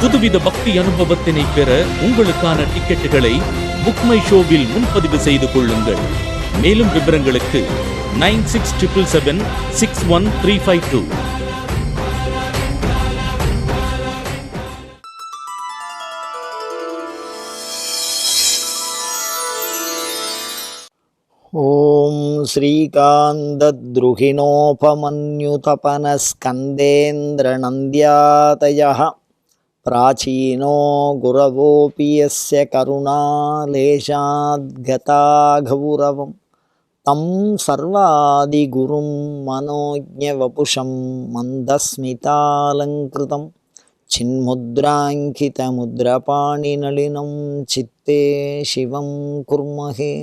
புதுவித பக்தி அனுபவத்தினை பெற உங்களுக்கான டிக்கெட்டுகளை புக்மை ஷோவில் முன்பதிவு செய்து கொள்ளுங்கள் மேலும் விவரங்களுக்கு nine six triple seven six one three five two ॐ श्रीकान्तद्रुहिणोपमन्युतपनस्कन्देन्द्रनन्द्यातयः प्राचीनो गुरवोऽपि यस्य करुणालेशाद्गता गौरवं तं सर्वादिगुरुं मनोज्ञवपुषं मन्दस्मितालङ्कृतं चिन्मुद्राङ्कितमुद्रपाणिनलिनं चित्ते शिवं कुर्महे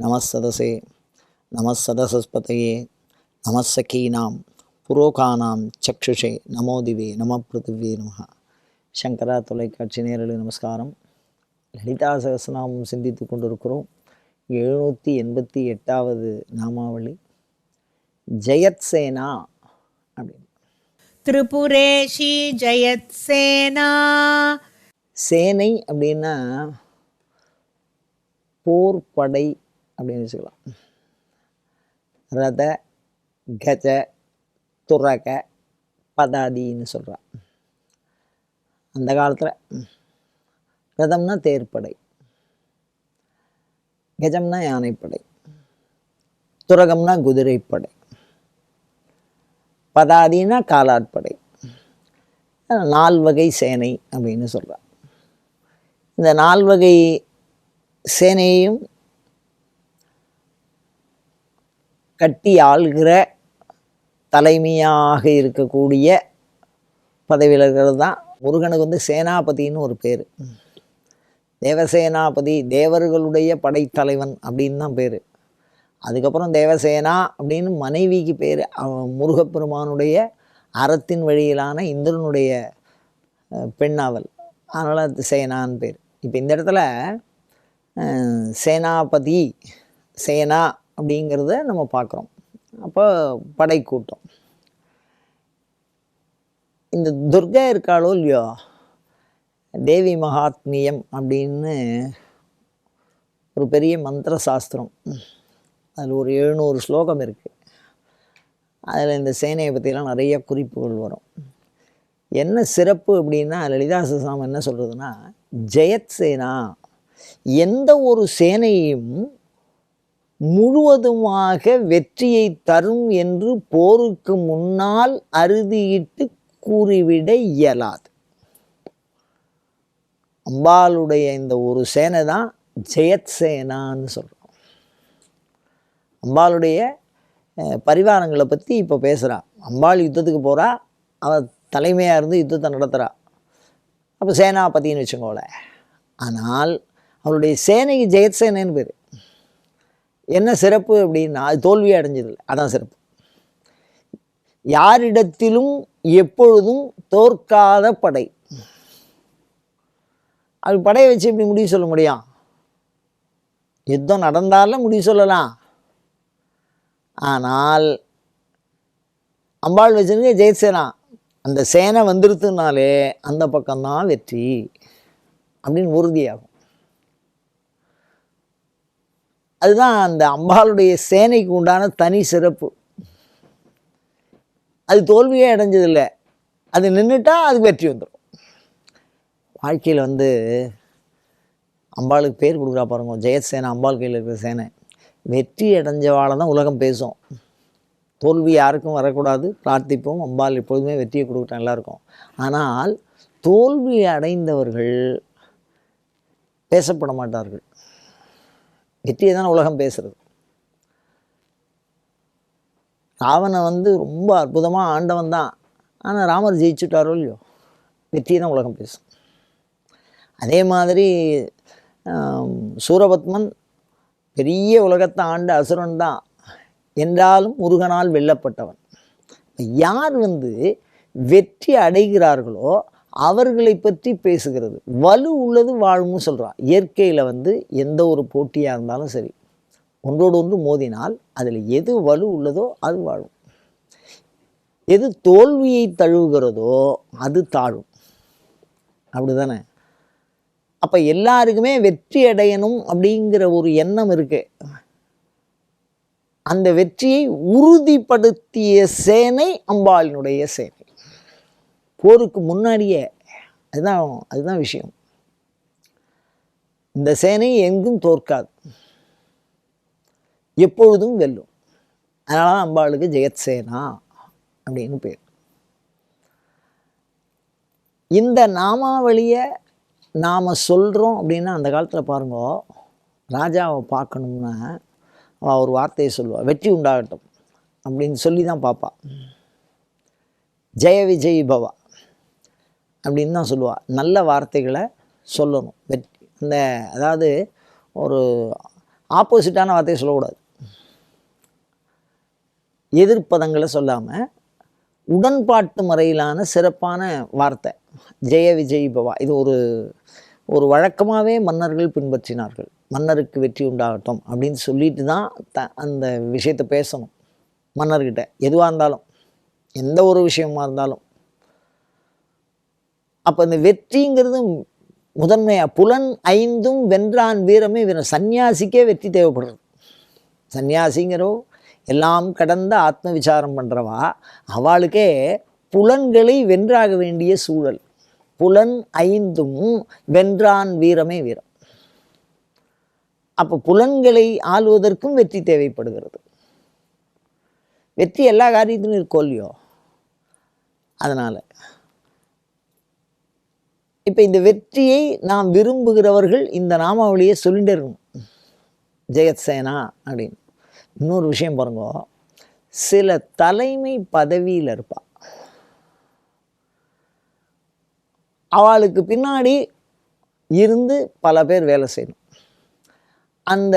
नमः सदसे नमः सदसस्पतये नमः सखीनां पुरोकानां चक्षुषे नमो दिवे नमः पृथिव्ये नमः சங்கரா தொலைக்காட்சி நேரலை நமஸ்காரம். லலிதா சகசநாமம் சிந்தித்து கொண்டிருக்கிறோம். எழுநூற்றி எண்பத்தி எட்டாவது நாமாவளி. ஜெயத்சேனா அப்படின்னு. திரிபுரேஷி ஜெயத்சேனா சேனை. அப்படின்னா போர் படை அப்படின்னு வச்சுக்கலாம். ரத கஜ துரக பதாதின்னு சொல்கிறான் அந்த காலத்தில். ரதம்னா தேர்ப்படை. கஜம்னா யானைப்படை. துரகம்னா குதிரைப்படை. பதாதினா காலாட்படை. நால்வகை சேனை அப்படின்னு சொல்கிறார் இந்த நால்வகை சேனையையும் கட்டி ஆள்கிற தலைமையாக இருக்கக்கூடிய பதவியில் இருக்கிறது தான் முருகனுக்கு வந்து சேனாபதின்னு ஒரு பேர். தேவசேனாபதி தேவர்களுடைய படைத்தலைவன் அப்படின்னு தான் பேர். அதுக்கப்புறம் தேவசேனா அப்படின்னு மனைவிக்கு பேர். முருகப்பெருமானுடைய அறத்தின் வழியிலான இந்திரனுடைய பெண்ணாவல். அதனால் அது சேனான்னு பேர். இப்போ இந்த இடத்துல சேனாபதி சேனா அப்படிங்கிறத நம்ம பார்க்குறோம். அப்போ படைக்கூட்டம். இந்த துர்கா இருக்காளோ இல்லையோ? தேவி மகாத்மியம் அப்படின்னு ஒரு பெரிய மந்திர சாஸ்திரம். அதில் ஒரு எழுநூறு ஸ்லோகம் இருக்குது அதில் இந்த சேனையை பற்றிலாம் நிறைய குறிப்புகள் வரும். என்ன சிறப்பு அப்படின்னா லலிதா சசாமம் என்ன சொல்கிறதுனா ஜெயத் சேனா. எந்த ஒரு சேனையும் முழுவதுமாக வெற்றியை தரும் என்று போருக்கு முன்னால் அறுதியிட்டு கூறிவிட இயலாது. அம்பாளுடைய இந்த ஒரு சேனை தான் ஜெயத் சேனான்னு சொல்கிறோம் அம்பாளுடைய பரிவாரங்களை பற்றி இப்போ பேசுகிறான் அம்பாள் யுத்தத்துக்கு போகிறா அவள் தலைமையாக இருந்து யுத்தத்தை நடத்துகிறா அப்போ சேனாபதின்னு வச்சுக்கோங்களேன் ஆனால் அவளுடைய சேனைக்கு ஜெயத் சேனைன்னு பேர். என்ன சிறப்பு அப்படின்னா அது தோல்வி அடைஞ்சதில்லை. அதான் சிறப்பு. யாரிடத்திலும் எப்பொழுதும் தோற்காத படை. அது படையை வச்சு எப்படி முடிவு சொல்ல முடியும்? யுத்தம் நடந்தாலும் முடிவு சொல்லலாம். ஆனால் அம்பாள் வச்சுருங்க ஜெயசேனா அந்த சேனை வந்துருத்துனாலே அந்த பக்கம்தான் வெற்றி அப்படின்னு உறுதியாகும். அதுதான் அந்த அம்பாளுடைய சேனைக்கு உண்டான தனி சிறப்பு. அது தோல்வியே அடைஞ்சதில்லை. அது நின்றுட்டால் அதுக்கு வெற்றி வந்துடும் வாழ்க்கையில் வந்து அம்பாளுக்கு பேர் கொடுக்குறா பாருங்க. ஜெயசேனை அம்பாள் கையில் இருக்கிற சேனை. வெற்றி அடைஞ்சவாளை தான் உலகம் பேசும். தோல்வி யாருக்கும் வரக்கூடாது. பிரார்த்திப்போம். அம்பாள் எப்பொழுதுமே வெற்றியை கொடுக்கட்டும் எல்லாருக்கும். ஆனால் தோல்வி அடைந்தவர்கள் பேசப்பட மாட்டார்கள். வெற்றியை தான் உலகம் பேசுறது. ராவணன் வந்து ரொம்ப அற்புதமாக ஆண்டவன் தான். ஆனால் ராமர் ஜெயிச்சுட்டாரோ இல்லையோ? வெற்றியை தான் உலகம் பேசும். அதே மாதிரி சூரபத்மன் பெரிய உலகத்தை ஆண்ட அசுரன் தான். என்றாலும் முருகனால் வெல்லப்பட்டவன். யார் வந்து வெற்றி அடைகிறார்களோ அவர்களை பற்றி பேசுகிறது. வலு உள்ளது வாழும்னு சொல்கிறான் இயற்கையில் வந்து எந்த ஒரு போட்டியாக இருந்தாலும் சரி. ஒன்றோடு ஒன்று மோதினால் அதில் எது வலு உள்ளதோ அது வாழும். எது தோல்வியை தழுவுகிறதோ அது தாழும். அப்படிதானே? அப்போ எல்லாருக்குமே வெற்றி அடையணும் அப்படிங்கிற ஒரு எண்ணம் இருக்கு. அந்த வெற்றியை உறுதிப்படுத்திய சேனை அம்பாளினுடைய சேனை. போருக்கு முன்னாடியே. அதுதான் அதுதான் விஷயம். இந்த சேனை எங்கும் தோற்காது. எப்பொழுதும் வெல்லும். அதனால தான் அம்பாளுக்கு ஜெயத்சேனா அப்படின்னு பேர். இந்த நாமாவளியை நாம் சொல்கிறோம் அப்படின்னா அந்த காலத்தில் பாருங்க ராஜாவை பார்க்கணும்னா அவள் ஒரு வார்த்தையை சொல்லுவாள் வெற்றி உண்டாகட்டும் அப்படின்னு சொல்லி தான் பார்ப்பா ஜெய விஜய் பவா அப்படின்னு தான் சொல்லுவாள் நல்ல வார்த்தைகளை சொல்லணும். வெற்றி அந்த அதாவது ஒரு ஆப்போசிட்டான வார்த்தையை சொல்லக்கூடாது. எதிர்ப்பதங்களை சொல்லாமல் உடன்பாட்டு முறையிலான சிறப்பான வார்த்தை. ஜெய விஜய் பவா. இது ஒரு ஒரு வழக்கமாகவே மன்னர்கள் பின்பற்றினார்கள். மன்னருக்கு வெற்றி உண்டாகட்டும் அப்படின்னு சொல்லிட்டு தான் த அந்த விஷயத்தை பேசணும். மன்னர்கிட்ட எதுவாக இருந்தாலும் எந்த ஒரு விஷயமா இருந்தாலும். அப்போ இந்த வெற்றிங்கிறது முதன்மையாக புலன் ஐந்தும் வென்றான் வீரமே வீரன் சன்னியாசிக்கே வெற்றி தேவைப்படுறது. சன்னியாசிங்கிறோ எல்லாம் கடந்த ஆத்ம விசாரம் பண்ணுறவா அவளுக்கே புலன்களை வென்றாக வேண்டிய சூழல். புலன் ஐந்தும் வென்றான் வீரமே வீரம். அப்போ புலன்களை ஆளுவதற்கும் வெற்றி தேவைப்படுகிறது. வெற்றி எல்லா காரியத்திலும் இருக்கோ இல்லையோ? அதனால். இப்போ இந்த வெற்றியை நாம் விரும்புகிறவர்கள் இந்த நாமாவளியை சொல்லிட்டு இருக்கணும். ஜெயத்சேனா அப்படின்னு. இன்னொரு விஷயம் பாருங்க. சில தலைமை பதவியில் இருப்பா. அவளுக்கு பின்னாடி இருந்து பல பேர் வேலை செய்யணும். அந்த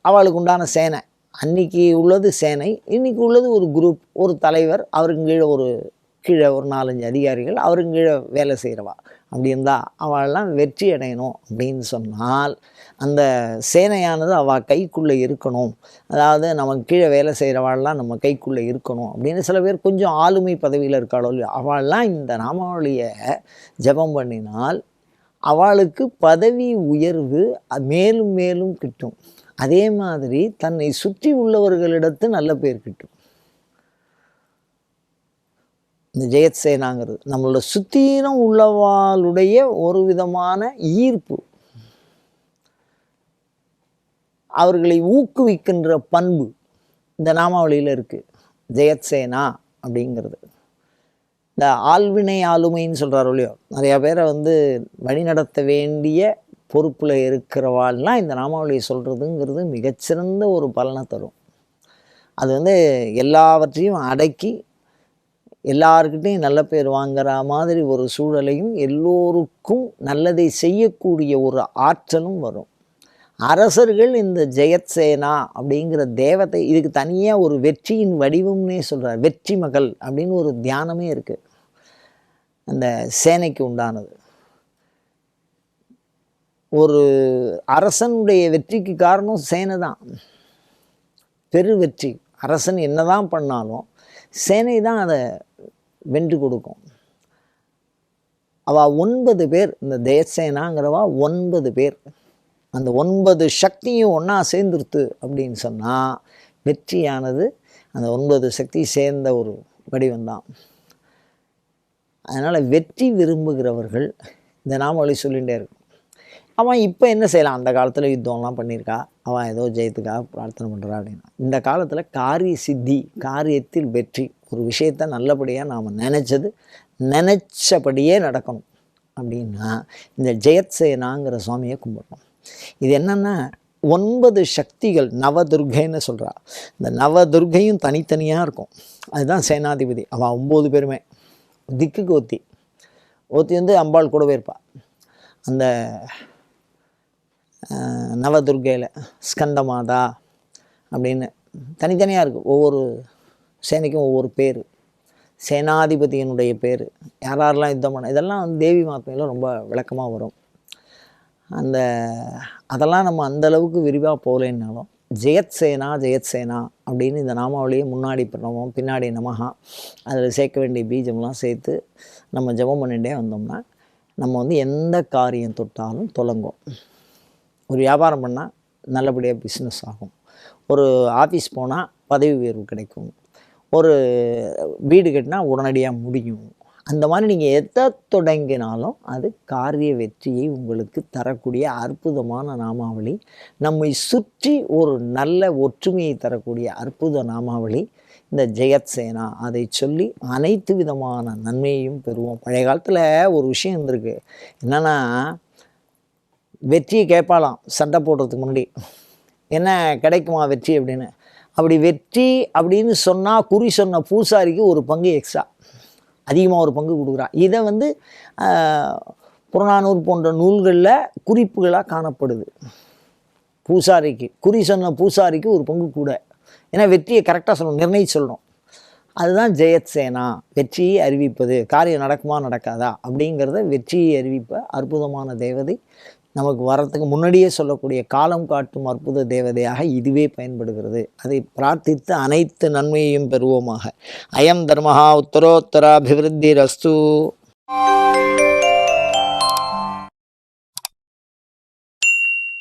அவளுக்கு உண்டான சேனை அன்னைக்கு உள்ளது சேனை இன்னைக்கு உள்ளது ஒரு குரூப் ஒரு தலைவர் அவருக்கு கீழே ஒரு கீழே ஒரு நாலஞ்சு அதிகாரிகள் அவருக்கு கீழே வேலை செய்கிறவா அப்படி இருந்தால் அவளெல்லாம் வெற்றி அடையணும் அப்படின்னு சொன்னால் அந்த சேனையானது அவள் கைக்குள்ளே இருக்கணும். அதாவது நமக்கு கீழே வேலை செய்கிறவாள்லாம் நம்ம கைக்குள்ளே இருக்கணும் அப்படின்னு சில பேர் கொஞ்சம் ஆளுமை பதவியில் இருக்காளோ இல்லையோ அவள்லாம் இந்த நாமாவளியை ஜெபம் பண்ணினால் அவளுக்கு பதவி உயர்வு மேலும் மேலும் கிட்டும். அதே மாதிரி தன்னை சுற்றி உள்ளவர்களிடத்து நல்ல பேர் கிட்டும். இந்த ஜெயத்சேனாங்கிறது நம்மளோட சுத்தீரம் உள்ளவாளுடைய ஒரு விதமான ஈர்ப்பு. அவர்களை ஊக்குவிக்கின்ற பண்பு இந்த நாமாவளியில் இருக்குது ஜெயத்சேனா அப்படிங்கிறது. இந்த ஆள்வினை ஆளுமைன்னு சொல்கிறாரோ இல்லையோ? நிறையா பேரை வந்து வழிநடத்த வேண்டிய பொறுப்பில் இருக்கிறவாள்லாம் இந்த நாமாவளியை சொல்கிறதுங்கிறது மிகச்சிறந்த ஒரு பலனை தரும். அது வந்து எல்லாவற்றையும் அடக்கி எல்லாருக்கிட்டையும் நல்ல பேர் வாங்குற மாதிரி ஒரு சூழலையும் எல்லோருக்கும் நல்லதை செய்யக்கூடிய ஒரு ஆற்றலும் வரும். அரசர்கள் இந்த ஜெயத்சேனா அப்படிங்கிற தேவத்தை இதுக்கு தனியாக ஒரு வெற்றியின் வடிவம்னே சொல்கிறார் வெற்றி மகள் அப்படின்னு ஒரு தியானமே இருக்குது அந்த சேனைக்கு உண்டானது. ஒரு அரசனுடைய வெற்றிக்கு காரணம் சேனை தான். பெரு வெற்றி. அரசன் என்ன தான் பண்ணாலும் சேனை தான் அதை வென்று கொடுக்கும். அவள் ஒன்பது பேர் இந்த தேசேனாங்கிறவா ஒன்பது பேர். அந்த ஒன்பது சக்தியும் ஒன்றா சேர்ந்துருத்து அப்படின்னு சொன்னால் வெற்றியானது அந்த ஒன்பது சக்தி சேர்ந்த ஒரு வடிவம்தான். அதனால் வெற்றி விரும்புகிறவர்கள் இந்த நாமொழி சொல்லிகிட்டே இருக்கும். அவன் இப்போ என்ன செய்யலாம்? அந்த காலத்தில் யுத்தம்லாம் பண்ணியிருக்கா. அவன் ஏதோ ஜெயத்துக்காக பிரார்த்தனை பண்ணுறா அப்படின்னா. இந்த காலத்தில் காரிய சித்தி காரியத்தில் வெற்றி ஒரு விஷயத்தை நல்லபடியாக நாம் நினச்சது நினச்சபடியே நடக்கணும். அப்படின்னா இந்த ஜெயத் சேனாங்கிற சுவாமியை கும்பிடணும். இது என்னென்னா ஒன்பது சக்திகள் நவதுர்கைன்னு சொல்கிறா இந்த நவதுர்கையும் தனித்தனியாக இருக்கும். அதுதான் சேனாதிபதி. அவள் ஒம்பது பேருமே. திக்குக்கு ஒத்தி ஒத்தி வந்து அம்பாள் கூடவே இருப்பாள் அந்த நவதுர்கையில் ஸ்கந்த ஸ்கந்தமாதா அப்படின்னு தனித்தனியாக இருக்குது ஒவ்வொரு சேனைக்கும் ஒவ்வொரு பேர். சேனாதிபதியினுடைய பேர். யார் யாரெல்லாம் யுத்தம் பண்ண இதெல்லாம் வந்து தேவி மாத்மையில் ரொம்ப விளக்கமாக வரும். அந்த அதெல்லாம் நம்ம அந்தளவுக்கு விரிவாக போகலைன்னாலும் ஜெயத் சேனா ஜெயத் சேனா அப்படின்னு இந்த நாமாவளியை முன்னாடி பிரணவம் பின்னாடி நமகா அதில் சேர்க்க வேண்டிய பீஜம்லாம் சேர்த்து நம்ம ஜெபம் பண்ணிகிட்டே வந்தோம்னா நம்ம வந்து எந்த காரியம் தொட்டாலும் தொடங்கும் ஒரு வியாபாரம் பண்ணால் நல்லபடியாக பிஸ்னஸ் ஆகும். ஒரு ஆஃபீஸ் போனால் பதவி உயர்வு கிடைக்கும். ஒரு வீடு கட்டினா உடனடியாக முடியும். அந்த மாதிரி நீங்கள் எதை தொடங்கினாலும் அது காரிய வெற்றியை உங்களுக்கு தரக்கூடிய அற்புதமான நாமாவளி. நம்மை சுற்றி ஒரு நல்ல ஒற்றுமையை தரக்கூடிய அற்புத நாமாவளி. இந்த ஜெயத் சேனா அதை சொல்லி அனைத்து விதமான நன்மையையும் பெறுவோம். பழைய காலத்தில் ஒரு விஷயம் இருந்திருக்கு. என்னென்னா வெற்றியை கேட்பாளாம் சண்டை போடுறதுக்கு முன்னாடி. என்ன கிடைக்குமா வெற்றி அப்படின்னு? அப்படி வெற்றி அப்படின்னு சொன்னால் குறி சொன்ன பூசாரிக்கு ஒரு பங்கு எக்ஸ்ட்ரா அதிகமாக ஒரு பங்கு கொடுக்குறான் இதை வந்து புறநானூர் போன்ற நூல்களில் குறிப்புகளாக காணப்படுது. பூசாரிக்கு குறி சொன்ன பூசாரிக்கு ஒரு பங்கு கூட. ஏன்னா வெற்றியை கரெக்டாக சொல்லணும் நிர்ணயிச்சு சொல்லணும். அதுதான் ஜெயத் சேனா வெற்றியை அறிவிப்பது. காரியம் நடக்குமா நடக்காதா அப்படிங்கிறத வெற்றியை அறிவிப்ப அற்புதமான தேவதை நமக்கு வரத்துக்கு முன்னாடியே சொல்லக்கூடிய காலம் காட்டும் அற்புத தேவதையாக இதுவே பயன்படுகிறது. அதை பிரார்த்தித்து அனைத்து நன்மையையும் பெறுவோமாக. அயம் தர்மஹா உத்தரோத்தராபிவிருத்தி ரஸ்து